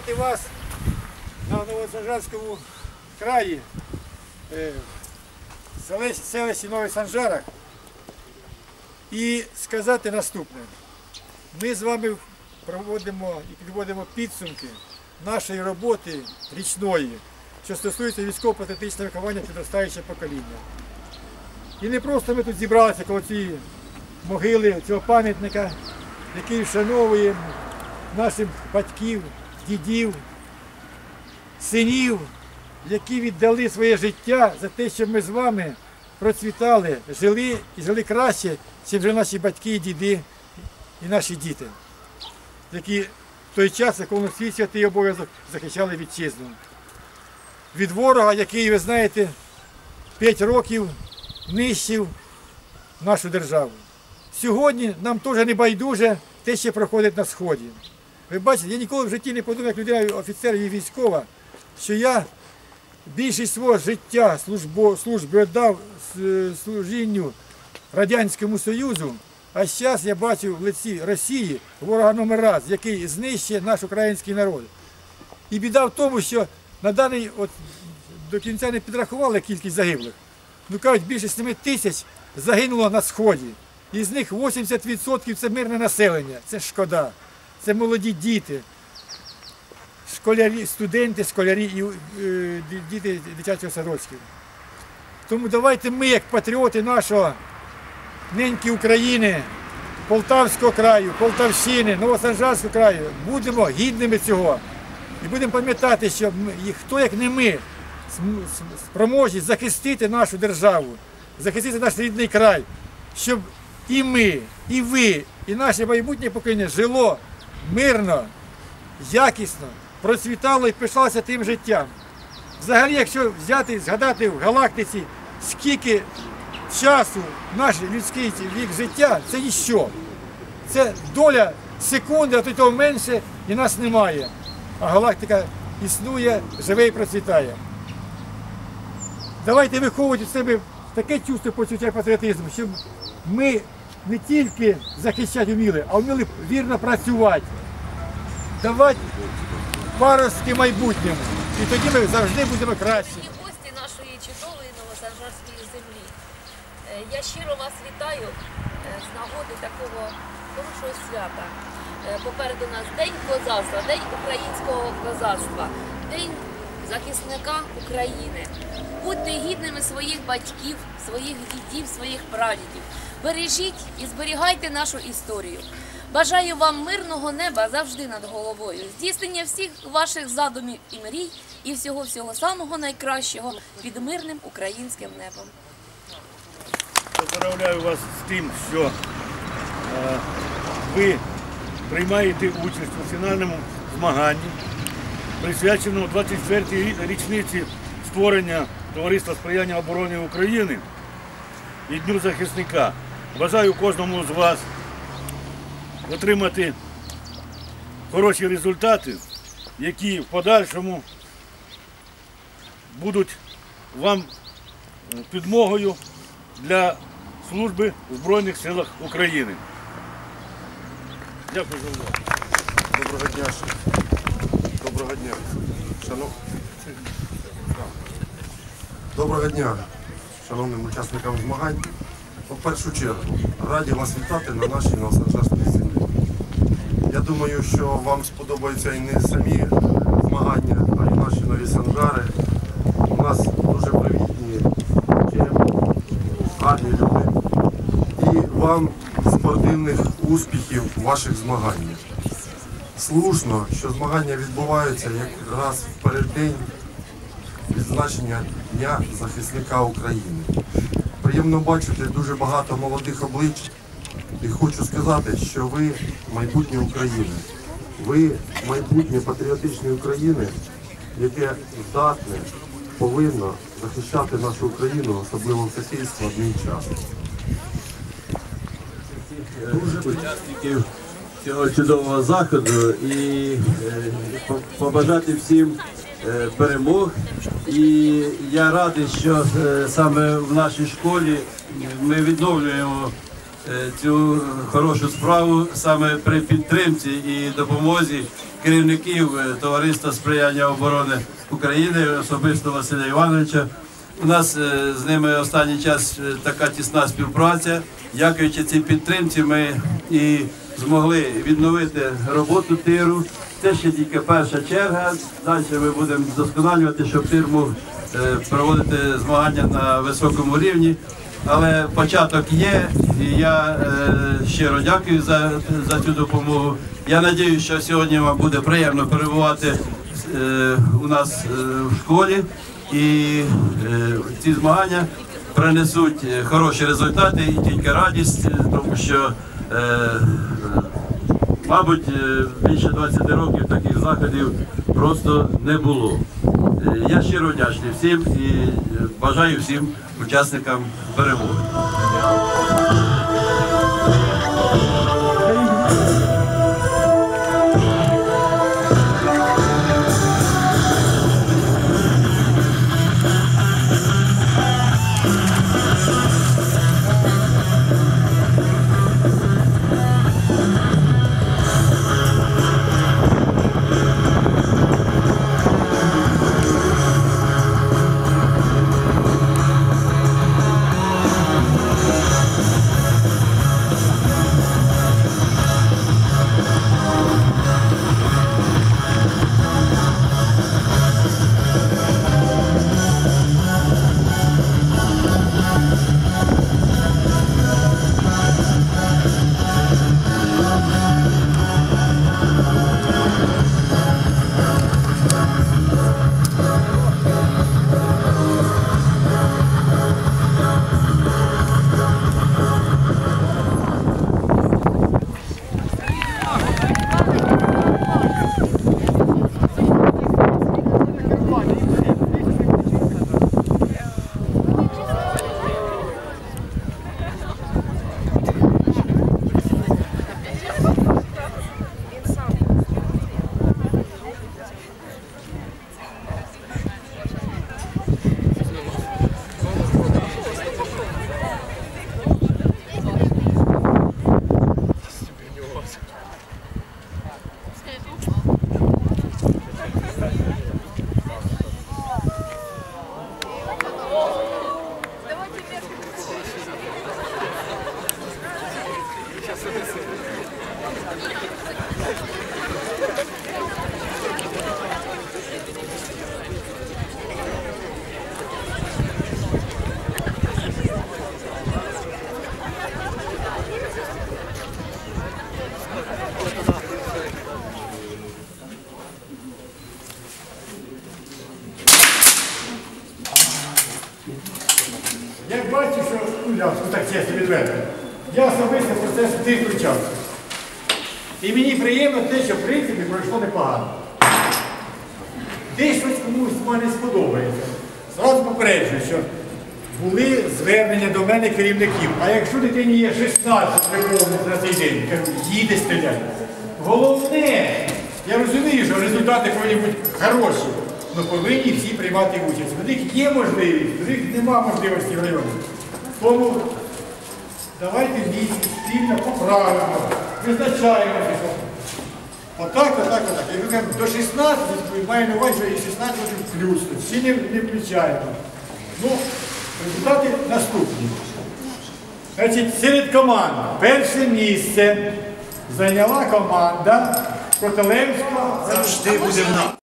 привітати вас на Новосанжарському краї, е, в селищ- селищі Новий Санжарах і сказати наступне. Ми з вами проводимо і підводимо підсумки нашої роботи річної, що стосується військово-патріотичного виховання підростаючого покоління. І не просто ми тут зібралися коло цієї могили, цього пам'ятника, який вшановує наших батьків, дідів, синів, які віддали своє життя за те, щоб ми з вами процвітали, жили і жили краще, ніж жили наші батьки, і діди і наші діти, які в той час, якому свій святий обов'язок захищали вітчизну. Від ворога, який, ви знаєте, 5 років нищив нашу державу. Сьогодні нам теж не байдуже те, що проходить на Сході. Ви бачите, я ніколи в житті не подумав, як людина офіцер і військова, що я більшість свого життя службо, служби віддав служінню Радянському Союзу, а зараз я бачу в лиці Росії ворога номер раз, який знищує наш український народ. І біда в тому, що на даний от до кінця не підрахували кількість загиблих. Ну кажуть, більше 7 тисяч загинуло на сході. Із них 80% це мирне населення. Це шкода. Це молоді діти, школярі, студенти, школярі і е, діти дитячих садочків. Тому давайте ми, як патріоти нашого неньки України, Полтавського краю, Полтавщини, Новосанжарського краю, будемо гідними цього. І будемо пам'ятати, що ми, хто як не ми спроможні захистити нашу державу, захистити наш рідний край, щоб і ми, і ви, і наше майбутнє покоління жило мирно, якісно, процвітало і пишалося тим життям. Взагалі, якщо взяти, згадати в галактиці, скільки часу наш людський вік життя, це ніщо. Це доля секунди, а то того менше, і нас немає. А галактика існує, живе і процвітає. Давайте виховувати в себе таке чувство почуття патріотизму, щоб ми не тільки захищати вміли, а вміли вірно працювати, давати паростки майбутньому. І тоді ми завжди будемо кращі. Гості нашої чудової новосанжарської землі. Е, Я щиро вас вітаю е, з нагоди такого хорошого свята. Е, Попереду нас День козацтва, День українського козацтва, День захисника України. Будьте гідними своїх батьків, своїх дідів, своїх прадідів. Бережіть і зберігайте нашу історію. Бажаю вам мирного неба завжди над головою, здійснення всіх ваших задумів і мрій, і всього всього самого найкращого під мирним українським небом. Поздравляю вас з тим, що е, ви приймаєте участь у фінальному змаганні, присвяченому 24-й річниці створення Товариства сприяння оборони України і Дню захисника. Бажаю кожному з вас отримати хороші результати, які в подальшому будуть вам е, підмогою для служби в Збройних силах України. Дякую за увагу. Доброго дня. Доброго дня. Шанов... Доброго дня, шановним учасникам змагань. У першу чергу раді вас вітати на нашій Новосанжарській землі. Я думаю, що вам сподобаються і не самі змагання, а й наші нові санжари. У нас дуже привітні, гарні люди. І вам спортивних успіхів ваших змаганнях. Слушно, що змагання відбуваються якраз в переддень відзначення Дня захисника України. Приємно бачити дуже багато молодих облич і хочу сказати, що ви майбутнє України. Ви майбутнє патріотичної України, яке здатне, повинно захищати нашу Україну, особливо в такий складний час. учасників цього чудового заходу і е, побажати всім е, перемог. І я радий, що е, саме в нашій школі ми відновлюємо цю хорошу справу саме при підтримці і допомозі керівників товариства сприяння оборони України, особисто Василя Івановича. У нас з ними останній час така тісна співпраця. Дякуючи цій підтримці, ми і змогли відновити роботу тиру. Це ще тільки перша черга. Далі ми будемо вдосконалювати, щоб тир мог е, проводити змагання на високому рівні. Але початок є, і я е, щиро дякую за, за цю допомогу. Я сподіваюся, що сьогодні вам буде приємно перебувати е, у нас в школі, і ці змагання принесуть хороші результати і тільки радість, тому що, мабуть, е, більше 20 років таких заходів просто не було. Е, Я щиро вдячний всім і е, бажаю всім учасникам перемоги. Я бачу, що ну, я так чесно відверто. Я особисто в процес не включався. І мені приємно те, що в принципі пройшло непогано. Десь щось комусь з мене сподобається. Зразу попереджую, що були звернення до мене керівників. А якщо дитині є 16 виховних на цей день, кажу, їде стріляти. Головне, я розумію, що результати повинні бути хороші, але повинні всі приймати участь. У них є можливість, у них нема можливості в районі. Тому давайте місяць спільно поправимо, визначаємося. Отак, отак, отак. Як ми кажемо, до 16 маю на увазі, що і 16 років плюс, всі не, не включаємо. Ну, результати наступні. Значить, серед команд перше місце зайняла команда Котелевська. завжди буде в нас.